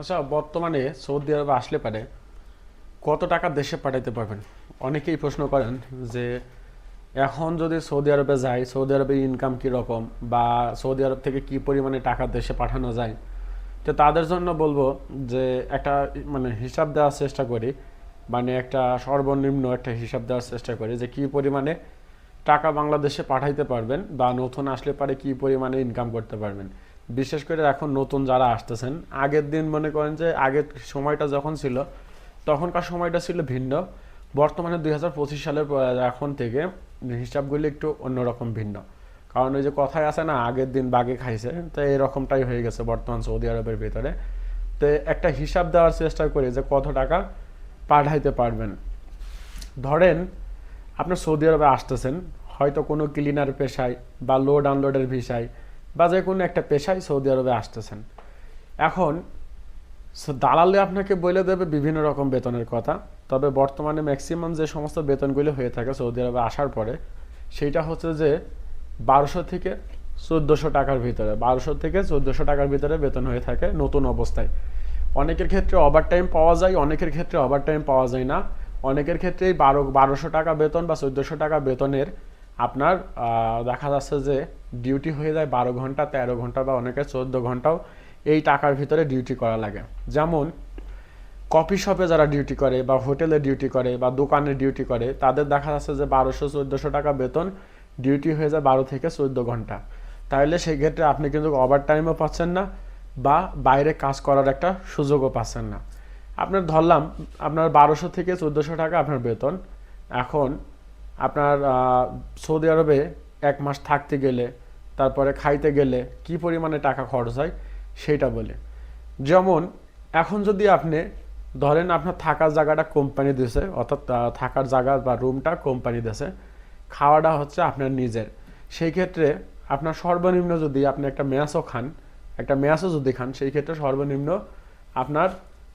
আচ্ছা বর্তমানে সৌদি আরবে আসলে পারে, কত টাকা দেশে পাঠাইতে পারবেন? অনেকেই প্রশ্ন করেন যে, এখন যদি সৌদি আরবে যাই সৌদি আরবে ইনকাম কী রকম বা সৌদি আরব থেকে কি পরিমাণে টাকা দেশে পাঠানো যায়? তো তাদের জন্য বলব যে, একটা মানে হিসাব দেওয়ার চেষ্টা করি মানে একটা সর্বনিম্ন একটা হিসাব দেওয়ার চেষ্টা করি যে, কি পরিমাণে টাকা বাংলাদেশে পাঠাইতে পারবেন বা নতুন আসলে পারে কি পরিমাণে ইনকাম করতে পারবেন। বিশেষ করে এখন নতুন যারা আসতেছেন, আগের দিন মনে করেন যে আগের সময়টা যখন ছিল, তখনকার সময়টা ছিল ভিন্ন। বর্তমানে দুই হাজার পঁচিশ সালের এখন থেকে হিসাবগুলি একটু অন্যরকম ভিন্ন। কারণ ওই যে কথায় আছে না, আগের দিন বাগে খাইছে, তো এরকমটাই হয়ে গেছে বর্তমান সৌদি আরবের ভিতরে। তো একটা হিসাব দেওয়ার চেষ্টা করি যে কত টাকা পাঠাইতে পারবেন। ধরেন আপনার সৌদি আরবে আসতেছেন, হয়তো কোনো ক্লিনার পেশায় বা লোড আনলোডের ভিসায় বা যে কোনো একটা পেশায় সৌদি আরবে আসতেছেন। এখন দালালে আপনাকে বলে দেবে বিভিন্ন রকম বেতনের কথা, তবে বর্তমানে ম্যাক্সিমাম যে সমস্ত বেতনগুলি হয়ে থাকে সৌদি আরবে আসার পরে, সেইটা হচ্ছে যে বারোশো থেকে চোদ্দোশো টাকার ভিতরে, বারোশো থেকে চোদ্দোশো টাকার ভিতরে বেতন হয়ে থাকে নতুন অবস্থায়। অনেকের ক্ষেত্রে ওভার টাইম পাওয়া যায়, অনেকের ক্ষেত্রে ওভার টাইম পাওয়া যায় না। অনেকের ক্ষেত্রেই বারো, বারোশো টাকা বেতন বা চোদ্দোশো টাকা বেতনের আপনার দেখা যাচ্ছে যে ডিউটি হয়ে যায় বারো ঘণ্টা, তেরো ঘণ্টা বা অনেকে চোদ্দ ঘন্টাও এই টাকার ভিতরে ডিউটি করা লাগে। যেমন কফি শপে যারা ডিউটি করে বা হোটেলে ডিউটি করে বা দোকানে ডিউটি করে, তাদের দেখা যাচ্ছে যে বারোশো, চোদ্দোশো টাকা বেতন ডিউটি হয়ে যায় বারো থেকে চোদ্দ ঘণ্টা। তাহলে সেই ক্ষেত্রে আপনি কিন্তু ওভার টাইমও পাচ্ছেন না বা বাইরে কাজ করার একটা সুযোগও পাচ্ছেন না। আপনার ধরলাম, আপনার বারোশো থেকে চোদ্দোশো টাকা আপনার বেতন। এখন আপনার সৌদি আরবে এক মাস থাকতে গেলে, তারপরে খাইতে গেলে কি পরিমাণে টাকা খরচ হয় সেইটা বলে। যেমন, এখন যদি আপনি, ধরেন আপনার থাকার জায়গাটা কোম্পানি দিছে, অর্থাৎ থাকার জায়গা বা রুমটা কোম্পানি দিছে, খাওয়াটা হচ্ছে আপনার নিজের। সেই ক্ষেত্রে আপনার সর্বনিম্ন যদি আপনি একটা ম্যাচও খান, একটা ম্যাচও যদি খান, সেই ক্ষেত্রে সর্বনিম্ন আপনার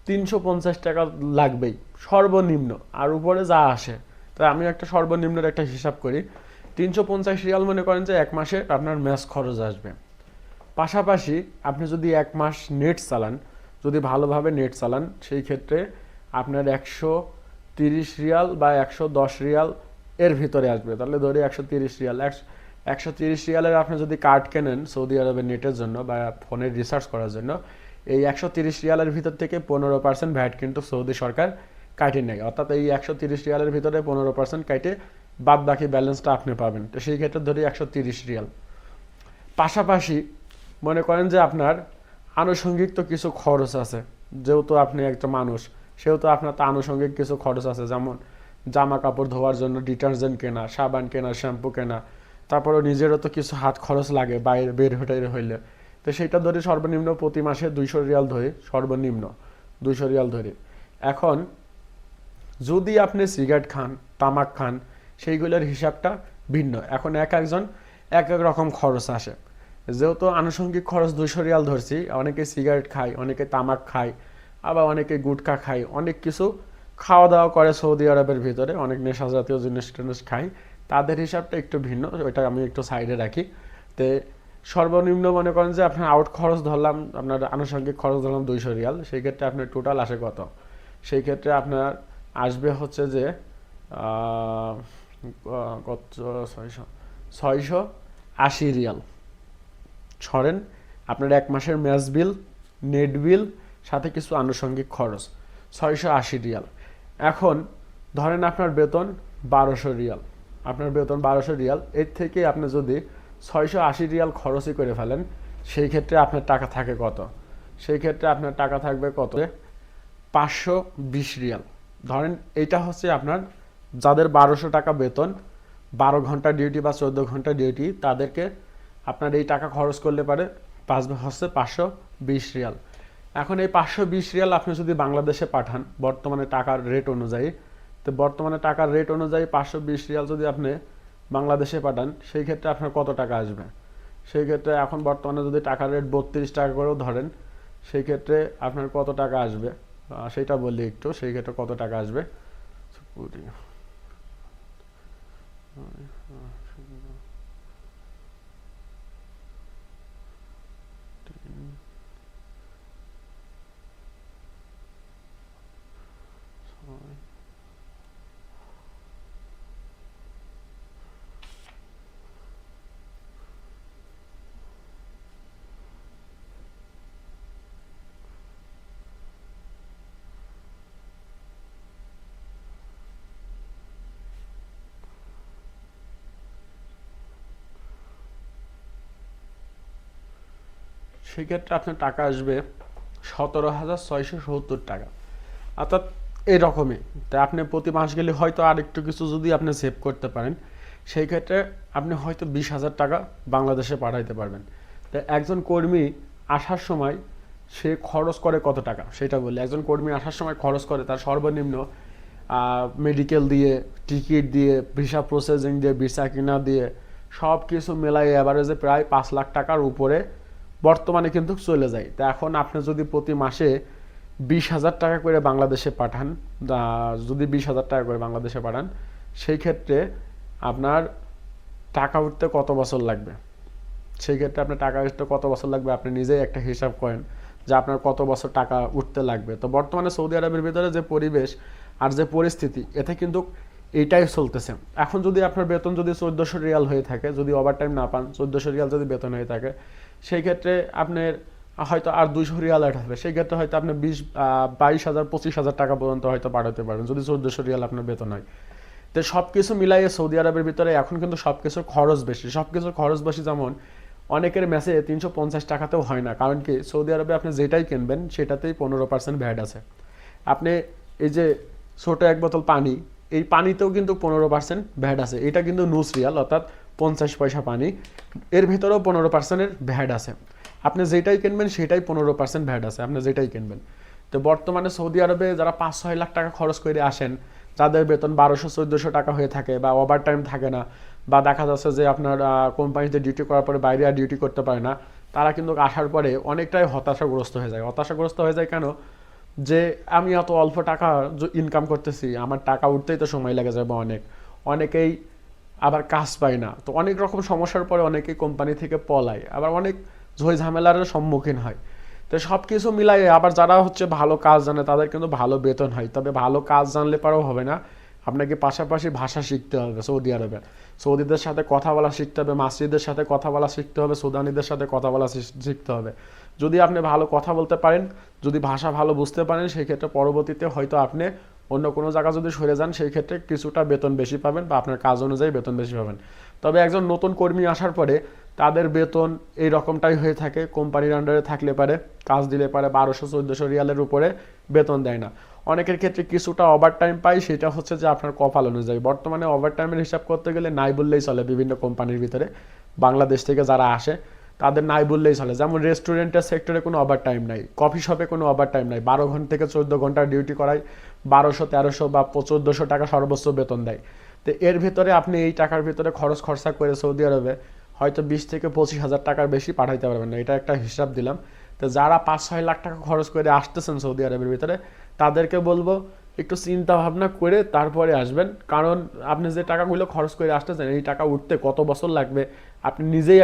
তিনশো পঞ্চাশ টাকা লাগবেই, সর্বনিম্ন। আর উপরে যা আসে তাই আমি একটা সর্বনিম্নের একটা হিসাব করি। তিনশো পঞ্চাশ রিয়াল মনে করেন যে এক মাসে আপনার ম্যাচ খরচ আসবে। পাশাপাশি আপনি যদি এক মাস নেট চালান, যদি ভালোভাবে নেট চালান, সেই ক্ষেত্রে আপনার একশো তিরিশ রিয়াল বা একশো দশ রিয়াল এর ভিতরে আসবে। তাহলে ধরি একশো তিরিশ রিয়াল। একশো তিরিশ রিয়ালের আপনি যদি কার্ড কেনেন সৌদি আরবের নেটের জন্য বা ফোনের রিসার্চ করার জন্য, এই একশো তিরিশ রিয়ালের ভিতর থেকে পনেরো পার্সেন্ট ভ্যাট কিন্তু সৌদি সরকার কাটে নেয় অর্থাৎ এই একশো তিরিশ রিয়ালের ভিতরে পনেরো পার্সেন্ট কাটে বাদ বাকি ব্যালেন্সটা আপনি পাবেন। তো সেই ক্ষেত্রে ধরি একশো তিরিশ রিয়াল। পাশাপাশি মনে করেন যে আপনার আনুষঙ্গিক তো কিছু খরচ আছে। যেহেতু আপনি একটা মানুষ, সেহেতু আপনার তো আনুষঙ্গিক কিছু খরচ আছে। যেমন জামা কাপড় ধোয়ার জন্য ডিটারজেন্ট কেনা, সাবান কেনা, শ্যাম্পু কেনা তারপরে নিজেরও তো কিছু হাত খরচ লাগে বাইরে বের হতে হইলে। তো সেটা ধরে সর্বনিম্ন প্রতি মাসে দুইশো রিয়াল ধরে, সর্বনিম্ন দুইশো রিয়াল ধরে। এখন যদি আপনি সিগারেট খান, তামাক খান, সেইগুলোর হিসাবটা ভিন্ন। এখন এক একজন এক এক রকম খরচ আসে। যেহেতু আনুষঙ্গিক খরচ দুইশো রিয়াল ধরছি, অনেকে সিগারেট খায়, অনেকে তামাক খায়, আবার অনেকে গুটখা খায়, অনেক কিছু খাওয়া দাওয়া করে সৌদি আরবের ভিতরে, অনেক নেশা জাতীয় জিনিস টিনিস খায়, তাদের হিসাবটা একটু ভিন্ন, ওইটা আমি একটু সাইডে রাখি। তে সর্বনিম্ন মনে করেন যে আপনার আউট খরচ ধরলাম, আপনার আনুষঙ্গিক খরচ ধরলাম দুইশো রিয়াল, সেই ক্ষেত্রে আপনার টোটাল আসে কত? সেই ক্ষেত্রে আপনার আসবে হচ্ছে যে কত, ছয়শো ছয়শো আশি রিয়াল। ছড়েন আপনার এক মাসের ম্যাচ বিল, নেট বিল, সাথে কিছু আনুষঙ্গিক খরচ, ছয়শো আশি রিয়াল। এখন ধরেন আপনার বেতন বারোশো রিয়াল। আপনার বেতন বারোশো রিয়াল, এর থেকে আপনি যদি ছয়শো আশি রিয়াল খরচই করে ফেলেন, সেই ক্ষেত্রে আপনার টাকা থাকে কত? সেই ক্ষেত্রে আপনার টাকা থাকবে কত? পাঁচশো বিশ রিয়াল। ধরেন এইটা হচ্ছে আপনার যাদের বারোশো টাকা বেতন, বারো ঘণ্টা ডিউটি বা চোদ্দ ঘণ্টা ডিউটি তাদেরকে আপনার এই টাকা খরচ করলে পারে পাঁচ হচ্ছে পাঁচশো বিশ রিয়াল। এখন এই পাঁচশো বিশ রিয়াল আপনি যদি বাংলাদেশে পাঠান, বর্তমানে টাকার রেট অনুযায়ী, তো বর্তমানে টাকার রেট অনুযায়ী পাঁচশো বিশ রিয়াল যদি আপনি বাংলাদেশে পাঠান, সেই ক্ষেত্রে আপনার কত টাকা আসবে? সেই ক্ষেত্রে এখন বর্তমানে যদি টাকার রেট বত্রিশ টাকা করেও ধরেন, সেই ক্ষেত্রে আপনার কত টাকা আসবে? সেটা বললি একটু সেই ক্ষেত্রে কত টাকা আসবে। সেক্ষেত্রে আপনার টাকা আসবে সতেরো হাজার ছয়শো সত্তর টাকা। অর্থাৎ এরকমই তাই আপনি প্রতি মাস গেলে হয়তো আর একটু কিছু যদি আপনি সেভ করতে পারেন, সেই ক্ষেত্রে আপনি হয়তো বিশ হাজার টাকা বাংলাদেশে পাঠাইতে পারবেন। তাই একজন কর্মী আসার সময় সে খরচ করে কত টাকা? সেটা বললে একজন কর্মী আসার সময় খরচ করে তার সর্বনিম্ন মেডিকেল দিয়ে টিকিট দিয়ে ভিসা প্রসেসিং দিয়ে ভিসা কিনা দিয়ে সব কিছু মেলাই অ্যাভারেজে প্রায় পাঁচ লাখ টাকার উপরে বর্তমানে কিন্তু চলে যায়। তা এখন আপনি যদি প্রতি মাসে বিশ হাজার টাকা করে বাংলাদেশে পাঠান যদি বিশ হাজার টাকা করে বাংলাদেশে পাঠান, সেই ক্ষেত্রে আপনার টাকা উঠতে কত বছর লাগবে? সেই ক্ষেত্রে আপনার টাকা উঠতে কত বছর লাগবে? আপনি নিজেই একটা হিসাব করেন যে আপনার কত বছর টাকা উঠতে লাগবে। তো বর্তমানে সৌদি আরবের ভিতরে যে পরিবেশ আর যে পরিস্থিতি, এতে কিন্তু এইটাই চলতেছে। এখন যদি আপনার বেতন যদি চোদ্দোশো রিয়াল হয়ে থাকে, যদি ওভারটাইম না পান, চোদ্দোশো রিয়াল যদি বেতন হয়ে থাকে, সেই ক্ষেত্রে আপনার হয়তো আর দুইশো রিয়াল অ্যাড হবে। সেই ক্ষেত্রে হয়তো আপনি বিশ বাইশ হাজার, পঁচিশ হাজার টাকা পর্যন্ত হয়তো পাঠাতে পারেন, যদি চোদ্দোশো রিয়াল আপনার বেতন হয়। তো সব কিছু মিলাইয়ে সৌদি আরবের ভিতরে এখন কিন্তু সব কিছুর খরচ বেশি। সব কিছুর খরচ বেশি যেমন অনেকের ম্যাচে তিনশো পঞ্চাশ টাকাতেও হয় না, কারণ কি সৌদি আরবে আপনি যেটাই কিনবেন, সেটাতেই পনেরো পার্সেন্ট ভ্যাট আছে। আপনি এই যে ছোটো এক বোতল পানি এই পানিতেও কিন্তু পনেরো পার্সেন্ট ভ্যাট আছে। এটা কিন্তু নুস রিয়াল, অর্থাৎ পঞ্চাশ পয়সা পানি। এর ভিতরেও পনেরো পার্সেন্টের ভ্যাট আছে। আপনি যেটাই কিনবেন, সেটাই পনেরো পার্সেন্ট ভ্যাট আছে, আপনি যেটাই কিনবেন। তো বর্তমানে সৌদি আরবে যারা পাঁচ ছয় লাখ টাকা খরচ করে আসেন যাদের বেতন বারোশো চোদ্দোশো টাকা হয়ে থাকে বা ওভার টাইম থাকে না, বা দেখা যাচ্ছে যে আপনার কোম্পানিতে ডিউটি করার পরে বাইরে আর ডিউটি করতে পারে না, তারা কিন্তু আসার পরে অনেকটাই হতাশাগ্রস্ত হয়ে যায়। হতাশাগ্রস্ত হয়ে যায় কেন? যে আমি এত অল্প টাকা ইনকাম করতেছি, আমার টাকা উঠতেই তো সময় লেগে যাবে অনেক। অনেকেই আবার কাজ পায় না। তো অনেক রকম সমস্যার পরে অনেকেই কোম্পানি থেকে পলায়। আবার অনেক ঝই ঝামেলার সম্মুখীন হয়। তো সব কিছু মিলাইয়ে আবার যারা হচ্ছে ভালো কাজ জানে, তাদের কিন্তু ভালো বেতন হয়। তবে ভালো কাজ জানলে পরেও হবে না। আপনাকে পাশাপাশি ভাষা শিখতে হবে সৌদি আরবে সৌদিদের সাথে কথা বলা শিখতে হবে মাসজিদের সাথে কথা বলা শিখতে হবে, সুদানিদের সাথে কথা বলা শিখ- শিখতে হবে। যদি আপনি ভালো কথা বলতে পারেন, যদি ভাষা ভালো বুঝতে পারেন, সেই ক্ষেত্রে পরবর্তীতে হয়তো আপনি অন্য কোনো জায়গা যদি সরে যান, সেই ক্ষেত্রে কিছুটা বেতন বেশি পাবেন বা আপনার কাজ অনুযায়ী বেতন বেশি পাবেন। তবে একজন নতুন কর্মী আসার পরে তাদের বেতন এই রকমটাই হয়ে থাকে। কোম্পানির আন্ডারে থাকলে পারে, কাজ দিলে পারে, বারোশো, চোদ্দোশো রিয়ালের উপরে বেতন দেয় না। অনেকের ক্ষেত্রে কিছুটা ওভার টাইম পাই সেটা হচ্ছে যে আপনার কপাল অনুযায়ী। বর্তমানে ওভার টাইমের হিসাব করতে গেলে নাই বললেই চলে বিভিন্ন কোম্পানির ভিতরে। বাংলাদেশ থেকে যারা আসে, তাদের নাই বললেই চলে। যেমন রেস্টুরেন্টের সেক্টরে কোনো ওভার টাইম নাই কফি শপে কোনো ওভার টাইম নাই। বারো ঘণ্টা থেকে চোদ্দ ঘণ্টা ডিউটি করায়, বারোশো, তেরোশো বা চোদ্দোশো টাকা সর্বোচ্চ বেতন দেয়। তো এর ভিতরে আপনি এই টাকার ভিতরে খরচ খরচা করে সৌদি আরবে হয়তো বিশ থেকে পঁচিশ হাজার টাকার বেশি পাঠাইতে পারবেন না। এটা একটা হিসাব দিলাম। তো যারা পাঁচ ছয় লাখ টাকা খরচ করে আসতেছেন সৌদি আরবের ভিতরে, তাদেরকে বলব একটু চিন্তা ভাবনা করে তারপরে আসবেন। কারণ আপনি যে টাকাগুলো খরচ করে আসতেছেন, এই টাকা উঠতে কত বছর লাগবে? আপনি নিজেই